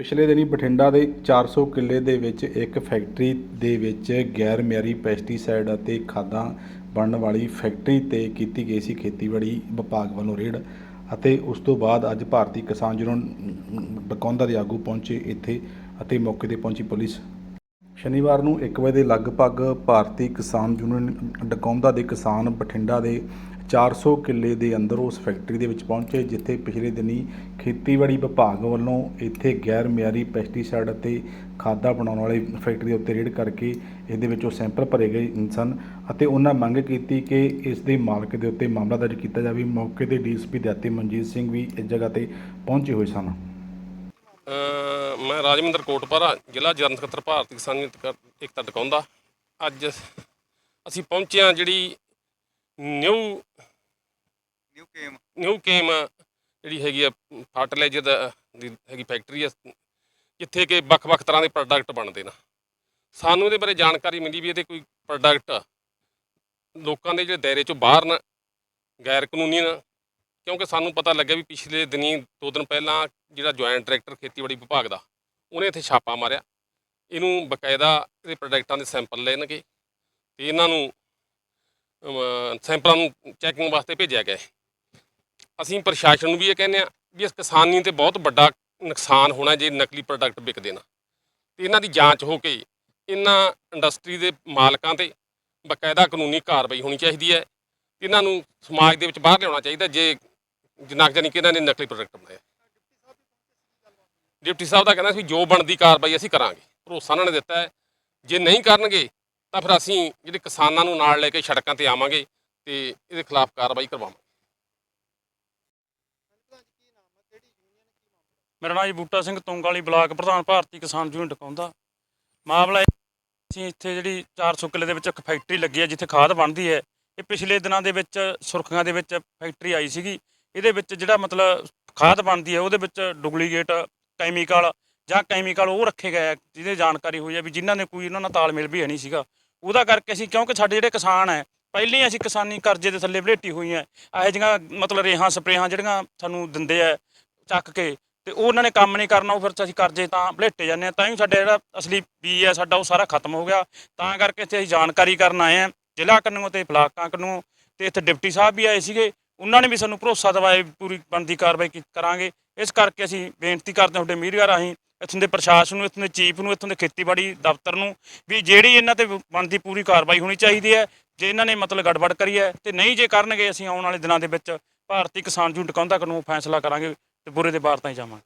ਪਿਛਲੇ ਦਿਨੀ ਬਠਿੰਡਾ ਦੇ 400 ਕਿੱਲੇ ਦੇ ਵਿੱਚ ਇੱਕ ਫੈਕਟਰੀ ਦੇ ਵਿੱਚ ਗੈਰ ਮਿਆਰੀ ਪੈਸਟੀਸਾਈਡ ਅਤੇ ਖਾਦਾਂ ਬਣਨ ਵਾਲੀ ਫੈਕਟਰੀ ਤੇ ਕੀਤੀ ਗਈ ਸੀ ਖੇਤੀਬਾੜੀ ਵਿਭਾਗ ਵੱਲੋਂ ਰੇਡ ਅਤੇ ਉਸ ਤੋਂ ਬਾਅਦ ਅੱਜ ਭਾਰਤੀ ਕਿਸਾਨ ਯੂਨੀਅਨ ਬਕੌਂਦਾ ਦੇ ਆਗੂ ਪਹੁੰਚੇ ਇੱਥੇ ਅਤੇ ਮੌਕੇ ਤੇ ਪਹੁੰਚੀ ਪੁਲਿਸ। ਸ਼ਨੀਵਾਰ ਨੂੰ 1 ਵਜੇ ਦੇ ਲਗਭਗ ਭਾਰਤੀ ਕਿਸਾਨ ਯੂਨੀਅਨ ਡਕੌਂਦਾ ਦੇ ਕਿਸਾਨ ਬਠਿੰਡਾ ਦੇ 400 ਕਿੱਲੇ ਦੇ ਅੰਦਰ ਉਸ ਫੈਕਟਰੀ ਦੇ ਵਿੱਚ ਪਹੁੰਚੇ, ਜਿੱਥੇ ਪਿਛਲੇ ਦਿਨੀ ਖੇਤੀਬਾੜੀ ਵਿਭਾਗ ਵੱਲੋਂ ਇੱਥੇ ਗੈਰ ਮਿਆਰੀ ਪੈਸਟੀਸਾਈਡ ਅਤੇ ਖਾਦਾਂ ਬਣਾਉਣ ਵਾਲੀ ਫੈਕਟਰੀ ਦੇ ਉੱਤੇ ਰੇਡ ਕਰਕੇ ਇਹਦੇ ਵਿੱਚੋਂ ਸੈਂਪਲ ਭਰੇ ਗਏ ਸਨ ਅਤੇ ਉਹਨਾਂ ਮੰਗ ਕੀਤੀ ਕਿ ਇਸ ਦੇ ਮਾਲਕ ਦੇ ਉੱਤੇ ਮਾਮਲਾ ਦਰਜ ਕੀਤਾ ਜਾਵੇ। ਮੌਕੇ ਤੇ ਡੀਐਸਪੀ ਦਿਆਤੀ ਮਨਜੀਤ ਸਿੰਘ ਵੀ ਇਸ ਜਗ੍ਹਾ ਤੇ ਪਹੁੰਚੇ ਹੋਏ ਸਨ। ਮੈਂ ਰਾਜਮਿੰਦਰ ਕੋਟਪਾਰਾ, ਜ਼ਿਲ੍ਹਾ ਜਨਰਲ ਸਕੱਤਰ ਭਾਰਤੀ ਕਿਸਾਨ ਯੂਨੀਅਨ ਟਿਕਾਉਂਦਾ। ਅੱਜ ਅਸੀਂ ਪਹੁੰਚੇ ਹਾਂ ਜਿਹੜੀ ਨਿਊ ਨਿਊ ਕੇਮ। ਨਿਊ ਕੇਮ ਜਿਹੜੀ ਹੈਗੀ ਆ ਫਰਟੀਲਾਈਜ਼ਰ ਦਾ ਦੀ ਹੈਗੀ ਫੈਕਟਰੀ ਆ। ਜਿੱਥੇ ਕਿ ਵੱਖ-ਵੱਖ ਤਰ੍ਹਾਂ ਦੇ ਪ੍ਰੋਡਕਟ ਬਣਦੇ ਨੇ। ਸਾਨੂੰ ਇਹਦੇ ਬਾਰੇ ਜਾਣਕਾਰੀ ਮਿਲੀ ਵੀ ਇਹਦੇ ਕੋਈ ਪ੍ਰੋਡਕਟ ਲੋਕਾਂ ਦੇ ਜਿਹੜੇ ਦਾਇਰੇ ਚੋਂ ਬਾਹਰ ਨਾ ਗੈਰ ਕਾਨੂੰਨੀ ਨਾ ਕਿਉਂਕਿ ਸਾਨੂੰ ਪਤਾ ਲੱਗਿਆ ਵੀ ਪਿਛਲੇ ਦਿਨੀ ਦੋ ਦਿਨ ਪਹਿਲਾਂ ਜਿਹੜਾ ਜੁਆਇੰਟ ਡਾਇਰੈਕਟਰ ਖੇਤੀਬਾੜੀ ਵਿਭਾਗ ਦਾ ਉਹਨੇ ਇੱਥੇ ਛਾਪਾ ਮਾਰਿਆ। ਇਹਨੂੰ ਬਕਾਇਦਾ ਇਹਦੇ ਪ੍ਰੋਡਕਟਾਂ ਦੇ ਸੈਂਪਲ ਲੈਣਗੇ। ਤੇ ਇਹਨਾਂ ਨੂੰ ਸੈਂਪਲਾਂ ਨੂੰ ਚੈਕਿੰਗ ਵਾਸਤੇ ਭੇਜਿਆ ਗਿਆ ਅਸੀਂ ਪ੍ਰਸ਼ਾਸਨ ਨੂੰ ਵੀ ਇਹ ਕਹਿੰਦੇ ਆ ਵੀ ਇਸ ਕਿਸਾਨੀ ਤੇ ਬਹੁਤ ਵੱਡਾ ਨੁਕਸਾਨ ਹੋਣਾ ਜੇ ਨਕਲੀ ਪ੍ਰੋਡਕਟ ਵਿਕਦੇ ਨਾ। ਤੇ ਇਹਨਾਂ ਦੀ ਜਾਂਚ ਹੋ ਕੇ ਇਹਨਾਂ ਇੰਡਸਟਰੀ ਦੇ ਮਾਲਕਾਂ ਤੇ ਬਕਾਇਦਾ ਕਾਨੂੰਨੀ ਕਾਰਵਾਈ ਹੋਣੀ ਚਾਹੀਦੀ ਹੈ ਇਹਨਾਂ ਨੂੰ ਸਮਾਜ ਦੇ ਵਿੱਚ ਬਾਹਰ ਲਿਆਉਣਾ ਚਾਹੀਦਾ ਜੇ ਜਨਾਕ ਜਾਨੀ ਕਿ ਇਹਨਾਂ ਨੇ ਨਕਲੀ ਪ੍ਰੋਡਕਟ ਬਣਾਇਆ। ਡਿਪਟੀ ਸਾਹਿਬ ਦਾ ਕਹਿੰਦਾ ਸੀ ਜੋ ਬਣਦੀ ਕਾਰਵਾਈ ਅਸੀਂ ਕਰਾਂਗੇ, ਭਰੋਸਾ ਉਹਨਾਂ ਨੇ ਦਿੱਤਾ ਹੈ। ਜੇ ਨਹੀਂ ਕਰਨਗੇ ਤਾਂ ਫਿਰ ਅਸੀਂ ਜਿਹੜੇ ਕਿਸਾਨਾਂ ਨੂੰ ਨਾਲ ਲੈ ਕੇ ਸੜਕਾਂ ਤੇ ਆਵਾਂਗੇ ਤੇ ਇਹਦੇ ਖਿਲਾਫ ਕਾਰਵਾਈ ਕਰਵਾਵਾਂਗੇ। ਮੇਰਾ ਨਾਮ ਜੀ ਬੂਟਾ ਸਿੰਘ ਤੁੰਗਾਲੀ ਬਲਾਕ ਪ੍ਰਧਾਨ ਭਾਰਤੀ ਕਿਸਾਨ ਯੂਨੀਅਨ ਟਕਾਉਂਦਾ ਮਾਮਲਾ ਅਸੀਂ ਇੱਥੇ ਜਿਹੜੀ 400 ਕਿੱਲੇ ਦੇ ਵਿੱਚ ਇੱਕ ਫੈਕਟਰੀ ਲੱਗੀ ਹੈ, ਜਿੱਥੇ ਖਾਦ ਬਣਦੀ ਹੈ। ਇਹ ਪਿਛਲੇ ਦਿਨਾਂ ਦੇ ਵਿੱਚ, ਸੁਰਖੀਆਂ ਦੇ ਵਿੱਚ ਫੈਕਟਰੀ ਆਈ ਸੀਗੀ। ਇਹਦੇ ਵਿੱਚ ਜਿਹੜਾ ਮਤਲਬ ਖਾਦ ਬਣਦੀ ਹੈ, ਉਹਦੇ ਵਿੱਚ ਡੁਪਲੀਕੇਟ, ਕੈਮੀਕਲ ਜਾਂ ਕੈਮੀਕਲ ਉਹ ਰੱਖੇ ਗਏ ਆ, ਜਿਹਦੇ ਜਾਣਕਾਰੀ ਹੋਈ ਹੈ ਵੀ ਜਿਨ੍ਹਾਂ ਨੇ ਕੋਈ ਉਹਨਾਂ ਨਾਲ ਤਾਲਮੇਲ ਵੀ ਹੈ ਨਹੀਂ ਸੀਗਾ। ਉਹਦਾ ਕਰਕੇ ਅਸੀਂ, ਕਿਉਂਕਿ ਸਾਡੇ ਜਿਹੜੇ ਕਿਸਾਨ ਹੈ, ਪਹਿਲਾਂ ਹੀ ਅਸੀਂ ਕਿਸਾਨੀ ਕਰਜ਼ੇ ਦੇ ਥੱਲੇ ਵਲੇਟੀ ਹੈ। ਇਹੋ ਜਿਹੀਆਂ ਮਤਲਬ ਰੇਹਾਂ, ਸਪਰੇਹਾਂ ਜਿਹੜੀਆਂ ਸਾਨੂੰ ਦਿੰਦੇ ਆ ਚੱਕ ਕੇ, ਤੇ ਉਹ ਉਹਨਾਂ ਨੇ ਕੰਮ ਨਹੀਂ ਕਰਨਾ, ਉਹ ਫਿਰ ਅਸੀਂ ਕਰਜ਼ੇ ਤਾਂ ਭਲੇਟੇ ਜਾਂਦੇ ਆ ਤਾਂ ਹੀ ਸਾਡਾ ਜਿਹੜਾ ਅਸਲੀ ਬੀ ਹੈ, ਸਾਡਾ ਉਹ ਸਾਰਾ ਖਤਮ ਹੋ ਗਿਆ। ਤਾਂ ਕਰਕੇ ਇੱਥੇ ਅਸੀਂ ਜਾਣਕਾਰੀ ਕਰਨ ਆਏ ਆ ਜ਼ਿਲ੍ਹਾ ਕੰਨੂ ਤੇ ਬਲਾਕਾਂ ਕੰਨੂ ਤੇ ਇੱਥੇ ਡਿਪਟੀ ਸਾਹਿਬ ਵੀ ਆਏ ਸੀਗੇ। ਉਹਨਾਂ ਨੇ ਵੀ ਸਾਨੂੰ ਭਰੋਸਾ ਦਿਵਾਇਆ ਪੂਰੀ ਬਣਦੀ ਕਾਰਵਾਈ ਕੀ- ਕਰਾਂਗੇ। ਇਸ ਕਰਕੇ ਅਸੀਂ ਬੇਨਤੀ ਕਰਦੇ ਹਾਂ ਤੁਹਾਡੇ ਮੀਡੀਆ ਰਾਹੀਂ ਇੱਥੋਂ ਦੇ ਪ੍ਰਸ਼ਾਸਨ ਨੂੰ, ਇੱਥੋਂ ਦੇ ਚੀਫ ਨੂੰ, ਇੱਥੋਂ ਦੇ ਖੇਤੀਬਾੜੀ ਦਫ਼ਤਰ ਨੂੰ ਵੀ ਜਿਹੜੀ ਇਹਨਾਂ ਤੇ ਬਣਦੀ ਪੂਰੀ ਕਾਰਵਾਈ ਹੋਣੀ ਚਾਹੀਦੀ ਹੈ, ਜੇ ਇਹਨਾਂ ਨੇ ਮਤਲਬ ਗੜਬੜ ਕਰੀ ਹੈ ਤੇ ਨਹੀਂ ਜੇ ਕਰਨਗੇ ਅਸੀਂ ਆਉਣ ਵਾਲੇ ਦਿਨਾਂ ਦੇ ਵਿੱਚ ਭਾਰਤੀ ਕਿਸਾਨ ਯੂਨੀਅਨ ਟਿਕਾਉਂਦਾ ਕਾਨੂੰਨ ਫੈਸਲਾ ਕਰਾਂਗੇ ਤੇ ਬੁਰੇ ਦੇ ਬਾਹਰ ਤਾਂ ਹੀ ਜਾਵਾਂਗੇ।